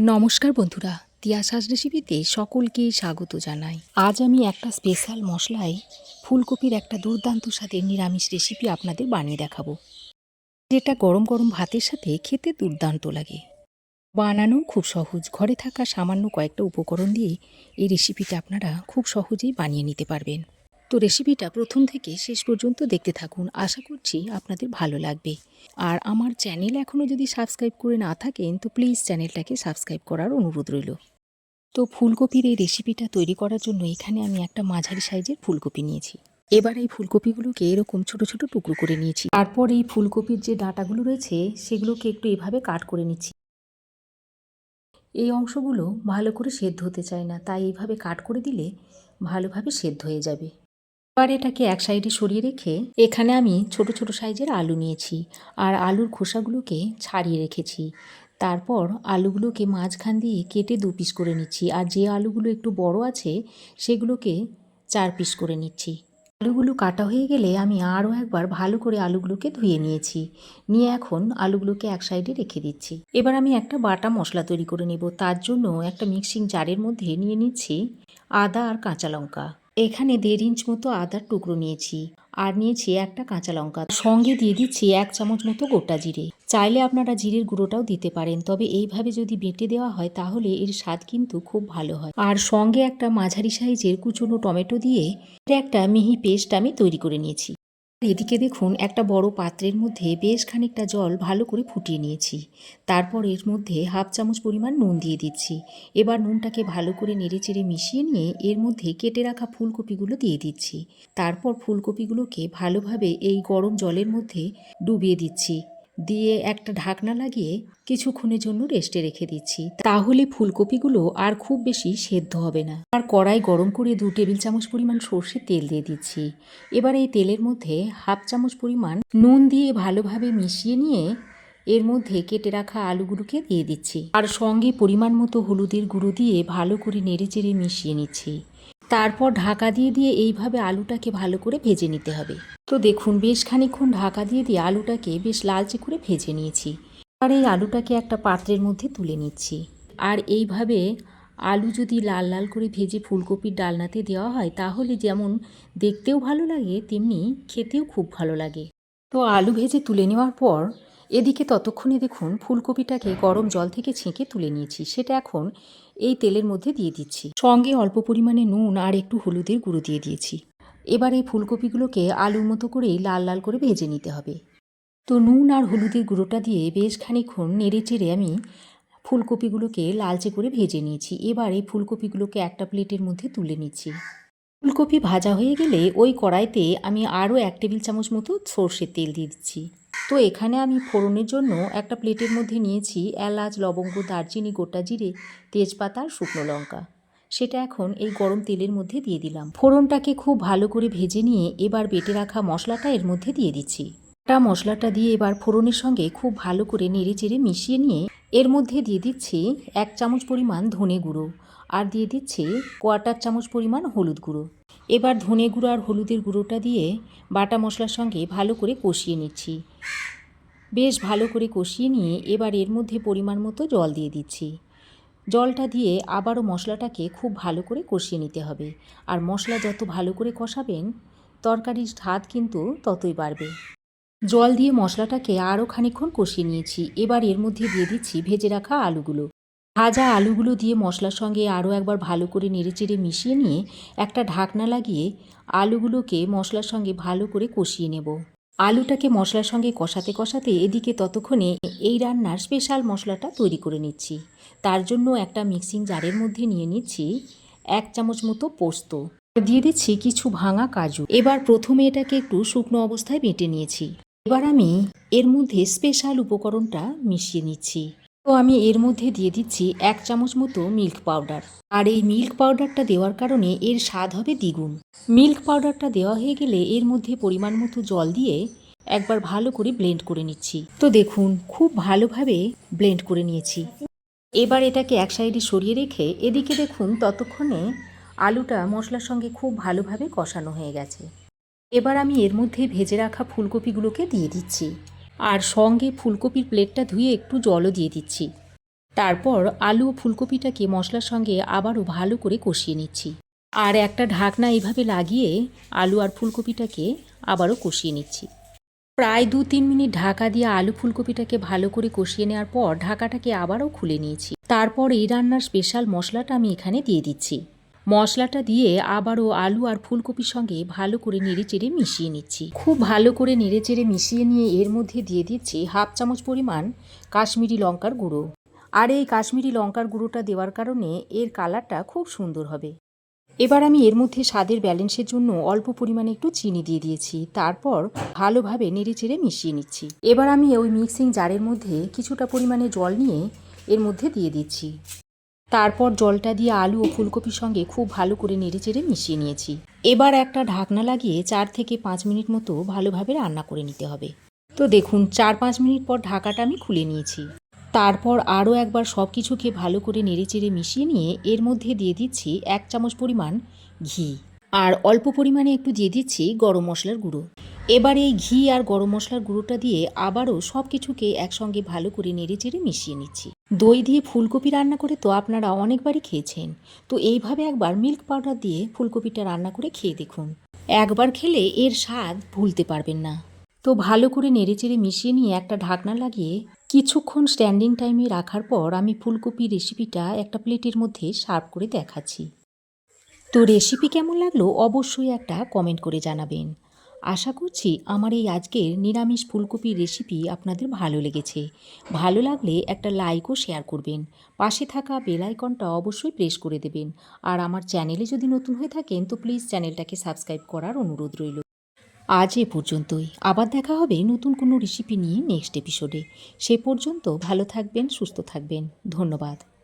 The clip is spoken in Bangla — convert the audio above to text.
নমস্কার বন্ধুরা তিয়াশাস রেসিপিতে সকলকে স্বাগত জানাই। আজ আমি একটা স্পেশাল মশলায় ফুলকপির একটা দুর্দান্ত স্বাদের নিরামিষ রেসিপি আপনাদের বানিয়ে দেখাবো। যেটা গরম গরম ভাতের সাথে খেতে দুর্দান্ত লাগে। বানানো খুব সহজ, ঘরে থাকা সামান্য কয়েকটা উপকরণ দিয়ে এই রেসিপিটা আপনারা খুব সহজেই বানিয়ে নিতে পারবেন। তো রেসিপিটা প্রথম থেকে শেষ পর্যন্ত দেখতে থাকুন। আশা করছি আপনাদের ভালো লাগবে। আর আমার চ্যানেল এখনও যদি সাবস্ক্রাইব করে না থাকেন, তো প্লিজ চ্যানেলটাকে সাবস্ক্রাইব করার অনুরোধ রইল। তো ফুলকপির এই রেসিপিটা তৈরি করার জন্য এখানে আমি একটা মাঝারি সাইজের ফুলকপি নিয়েছি। এবার এই ফুলকপিগুলোকে এরকম ছোট ছোট টুকরো করে নিয়েছি। তারপর এই ফুলকপির যে ডাঁটাগুলো রয়েছে, সেগুলোকে একটু এভাবে কাট করে নিচ্ছি। এই অংশগুলো ভালো করে সেদ্ধ হতে চায় না, তাই এইভাবে কাট করে দিলে ভালোভাবে সেদ্ধ হয়ে যাবে। এবার এটাকে এক সাইডে সরিয়ে রেখে এখানে আমি ছোট ছোট সাইজের আলু নিয়েছি আর আলুর খোসাগুলোকে ছাড়িয়ে রেখেছি। তারপর আলুগুলোকে মাঝখান দিয়ে কেটে দু পিস করে নিচ্ছি আর যে আলুগুলো একটু বড় আছে সেগুলোকে চার পিস করে নিচ্ছি। আলুগুলো কাটা হয়ে গেলে আমি আরও একবার ভালো করে আলুগুলোকে ধুয়ে নিয়েছি। নিয়ে এখন আলুগুলোকে এক সাইডে রেখে দিচ্ছি। এবার আমি একটা বাটা মশলা তৈরি করে নেব। তার জন্য একটা মিক্সিং জারের মধ্যে নিয়ে নিচ্ছি আদা আর কাঁচা লঙ্কা। এখানে দেড় ইঞ্চ মতো আদার টুকরো নিয়েছি, আর নিয়েছি একটা কাঁচা লঙ্কা। সঙ্গে দিয়ে দিচ্ছি এক চামচ মতো গোটা জিরে। চাইলে আপনারা জিরের গুঁড়োটাও দিতে পারেন, তবে এইভাবে যদি বেটে দেওয়া হয় তাহলে এর স্বাদ কিন্তু খুব ভালো হয়। আর সঙ্গে একটা মাঝারি সাইজের কুচনো টমেটো দিয়ে একটা মিহি পেস্ট আমি তৈরি করে নিয়েছি। এদিকে দেখুন, একটা বড় পাত্রের মধ্যে বেশ খানিকটা জল ভালো করে ফুটিয়ে নিয়েছি। তারপর এর মধ্যে হাফ চামচ পরিমাণ নুন দিয়ে দিচ্ছি। এবার নুনটাকে ভালো করে নেড়েচেড়ে মিশিয়ে নিয়ে এর মধ্যে কেটে রাখা ফুলকপিগুলো দিয়ে দিচ্ছি। তারপর ফুলকপিগুলোকে ভালোভাবে এই গরম জলের মধ্যে ডুবিয়ে দিচ্ছি। দিয়ে একটা ঢাকনা লাগিয়ে কিছুক্ষণের জন্য রেস্টে রেখে দিচ্ছি। তাহলে ফুলকপিগুলো আর খুব বেশি সেদ্ধ হবে না। আর কড়াই গরম করে দু টেবিল চামচ পরিমাণ সর্ষের তেল দিয়ে দিচ্ছি। এবার এই তেলের মধ্যে হাফ চামচ পরিমাণ নুন দিয়ে ভালোভাবে মিশিয়ে নিয়ে এর মধ্যে কেটে রাখা আলুগুলোকে দিয়ে দিচ্ছি। আর সঙ্গে পরিমাণ মতো হলুদের গুঁড়ো দিয়ে ভালো করে নেড়ে চেড়ে মিশিয়ে নিচ্ছি। তারপর ঢাকা দিয়ে দিয়ে এইভাবে আলুটাকে ভালো করে ভেজে নিতে হবে। তো দেখুন, বেশ খানিক্ষণ ঢাকা দিয়ে দিয়ে আলুটাকে বেশ লালচে করে ভেজে নিয়েছি। আর এই আলুটাকে একটা পাত্রের মধ্যে তুলে নিচ্ছি। আর এইভাবে আলু যদি লাল লাল করে ভেজে ফুলকপির ডালনাতে দেওয়া হয়, তাহলে যেমন দেখতেও ভালো লাগে, তেমনি খেতেও খুব ভালো লাগে। তো আলু ভেজে তুলে নেওয়ার পর এদিকে ততক্ষণে দেখুন, ফুলকপিটাকে গরম জল থেকে ছেঁকে তুলে নিয়েছি। সেটা এখন এই তেলের মধ্যে দিয়ে দিচ্ছি। সঙ্গে অল্প পরিমাণে নুন আর একটু হলুদের গুঁড়ো দিয়ে দিয়েছি। এবার এই ফুলকপিগুলোকে আলুর মতো করেই লাল লাল করে ভেজে নিতে হবে। তো নুন আর হলুদের গুঁড়োটা দিয়ে বেশ খানিক্ষণ নেড়ে চেড়ে আমি ফুলকপিগুলোকে লালচে করে ভেজে নিয়েছি। এবার এই ফুলকপিগুলোকে একটা প্লেটের মধ্যে তুলে নিচ্ছি। ফুলকপি ভাজা হয়ে গেলে ওই কড়াইতে আমি আরও এক টেবিল চামচ মতো সর্ষের তেল দিয়ে দিচ্ছি। তো এখানে আমি ফোড়নের জন্য একটা প্লেটের মধ্যে নিয়েছি এলাচ, লবঙ্গ, দারচিনি, গোটা জিরে, তেজপাতা আর শুকনো লঙ্কা। সেটা এখন এই গরম তেলের মধ্যে দিয়ে দিলাম। ফোড়নটাকে খুব ভালো করে ভেজে নিয়ে এবার বেটে রাখা মশলাটা এর মধ্যে দিয়ে দিচ্ছি। টা মশলাটা দিয়ে এবার ফোড়নের সঙ্গে খুব ভালো করে নেড়ে চেড়ে মিশিয়ে নিয়ে এর মধ্যে দিয়ে দিচ্ছি এক চামচ পরিমাণ ধনে গুঁড়ো আর দিয়ে দিচ্ছি কোয়াটার চামচ পরিমাণ হলুদ গুঁড়ো। এবার ধনে গুঁড়ো আর হলুদের গুঁড়োটা দিয়ে বাটা মশলার সঙ্গে ভালো করে কষিয়ে নিচ্ছি। বেশ ভালো করে কষিয়ে নিয়ে এবার এর মধ্যে পরিমাণ মতো জল দিয়ে দিচ্ছি। জলটা দিয়ে আবারও মশলাটাকে খুব ভালো করে কষিয়ে নিতে হবে। আর মশলা যত ভালো করে কষাবেন, তরকারির স্বাদ কিন্তু ততই বাড়বে। জল দিয়ে মশলাটাকে আরও খানিক্ষণ কষিয়ে নিয়েছি। এবার এর মধ্যে দিয়ে দিচ্ছি ভেজে রাখা আলুগুলো। ভাজা আলুগুলো দিয়ে মশলার সঙ্গে আরও একবার ভালো করে নেড়েচেড়ে মিশিয়ে নিয়ে একটা ঢাকনা লাগিয়ে আলুগুলোকে মশলার সঙ্গে ভালো করে কষিয়ে নেব। আলুটাকে মশলার সঙ্গে কষাতে কষাতে এদিকে ততক্ষণে এই রান্নার স্পেশাল মশলাটা তৈরি করে নিচ্ছি। তার জন্য একটা মিক্সিং জারের মধ্যে নিয়ে নিচ্ছি এক চামচ মতো পোস্ত। দিয়ে দিচ্ছি কিছু ভাঙা কাজু। এবার প্রথমে এটাকে একটু শুকনো অবস্থায় বেটে নিয়েছি। এবার আমি এর মধ্যে স্পেশাল উপকরণটা মিশিয়ে নিচ্ছি। তো আমি এর মধ্যে দিয়ে দিচ্ছি এক চামচ মতো মিল্ক পাউডার আর এই মিল্ক পাউডারটা দেওয়ার কারণে এর স্বাদ হবে দ্বিগুণ। মিল্ক পাউডারটা দেওয়া হয়ে গেলে এর মধ্যে পরিমাণ মতো জল দিয়ে একবার ভালো করে ব্লেন্ড করে নিচ্ছি। তো দেখুন, খুব ভালোভাবে ব্লেন্ড করে নিয়েছি। এবার এটাকে এক সাইডে সরিয়ে রেখে এদিকে দেখুন, ততক্ষণে আলুটা মশলার সঙ্গে খুব ভালোভাবে কষানো হয়ে গেছে। এবার আমি এর মধ্যে ভেজে রাখা ফুলকপিগুলোকে দিয়ে দিচ্ছি। আর সঙ্গে ফুলকপির প্লেটটা ধুয়ে একটু জলও দিয়ে দিচ্ছি। তারপর আলু ও ফুলকপিটাকে মশলার সঙ্গে আবারও ভালো করে কষিয়ে নিচ্ছি। আর একটা ঢাকনা এইভাবে লাগিয়ে আলু আর ফুলকপিটাকে আবারও কষিয়ে নিচ্ছি। প্রায় দু তিন মিনিট ঢাকা দিয়ে আলু ফুলকপিটাকে ভালো করে কষিয়ে নেওয়ার পর ঢাকাটাকে আবারও খুলে নিয়েছি। তারপর এই রান্নার স্পেশাল মশলাটা আমি এখানে দিয়ে দিচ্ছি। মশলাটা দিয়ে আবারও আলু আর ফুলকপির সঙ্গে ভালো করে নেড়েচেড়ে মিশিয়ে নিচ্ছি। খুব ভালো করে নেড়েচেড়ে মিশিয়ে নিয়ে এর মধ্যে দিয়ে দিচ্ছি হাফ চামচ পরিমাণ কাশ্মীরি লঙ্কার গুঁড়ো। আর এই কাশ্মীরি লঙ্কার গুঁড়োটা দেওয়ার কারণে এর কালারটা খুব সুন্দর হবে। এবার আমি এর মধ্যে স্বাদের ব্যালেন্সের জন্য অল্প পরিমাণে একটু চিনি দিয়ে দিয়েছি। তারপর ভালোভাবে নেড়েচেড়ে মিশিয়ে নিচ্ছি। এবার আমি ওই মিক্সিং জারের মধ্যে কিছুটা পরিমাণে জল নিয়ে এর মধ্যে দিয়ে দিচ্ছি। তারপর জলটা দিয়ে আলু ও ফুলকপির সঙ্গে খুব ভালো করে নেড়েচেড়ে মিশিয়ে নিয়েছি। এবার একটা ঢাকনা লাগিয়ে চার থেকে পাঁচ মিনিট মতো ভালোভাবে রান্না করে নিতে হবে। তো দেখুন, চার পাঁচ মিনিট পর ঢাকাটা আমি খুলে নিয়েছি। তারপর আরও একবার সব কিছুকে ভালো করে নেড়েচেড়ে মিশিয়ে নিয়ে এর মধ্যে দিয়ে দিচ্ছি এক চামচ পরিমাণ ঘি। আর অল্প পরিমাণে একটু দিয়ে দিচ্ছি গরম মশলার গুঁড়ো। এবার এই ঘি আর গরম মশলার গুঁড়োটা দিয়ে আবারও সব কিছুকে একসঙ্গে ভালো করে নেড়েচেড়ে মিশিয়ে নিচ্ছি। দই দিয়ে ফুলকপি রান্না করে তো আপনারা অনেকবারই খেয়েছেন। তো এইভাবে একবার মিল্ক পাউডার দিয়ে ফুলকপিটা রান্না করে খেয়ে দেখুন। একবার খেলে এর স্বাদ ভুলতে পারবেন না। তো ভালো করে নেড়েচেড়ে মিশিয়ে নিয়ে একটা ঢাকনা লাগিয়ে কিছুক্ষণ স্ট্যান্ডিং টাইমে রাখার পর আমি ফুলকপি রেসিপিটা একটা প্লেটের মধ্যে সার্ভ করে দেখাচ্ছি। তো রেসিপি কেমন লাগল অবশ্যই একটা কমেন্ট করে জানাবেন। আশা করছি আমার এই আজকের নিরামিষ ফুলকপির রেসিপি আপনাদের ভালো লেগেছে। ভালো লাগলে একটা লাইকও শেয়ার করবেন। পাশে থাকা বেল আইকনটা অবশ্যই প্রেস করে দেবেন। আর আমার চ্যানেলে যদি নতুন হয়ে থাকেন, তো প্লিজ চ্যানেলটাকে সাবস্ক্রাইব করার অনুরোধ রইল। আজ এ পর্যন্তই। আবার দেখা হবে নতুন কোনো রেসিপি নিয়ে নেক্সট এপিসোডে সে পর্যন্ত ভালো থাকবেন, সুস্থ থাকবেন। ধন্যবাদ।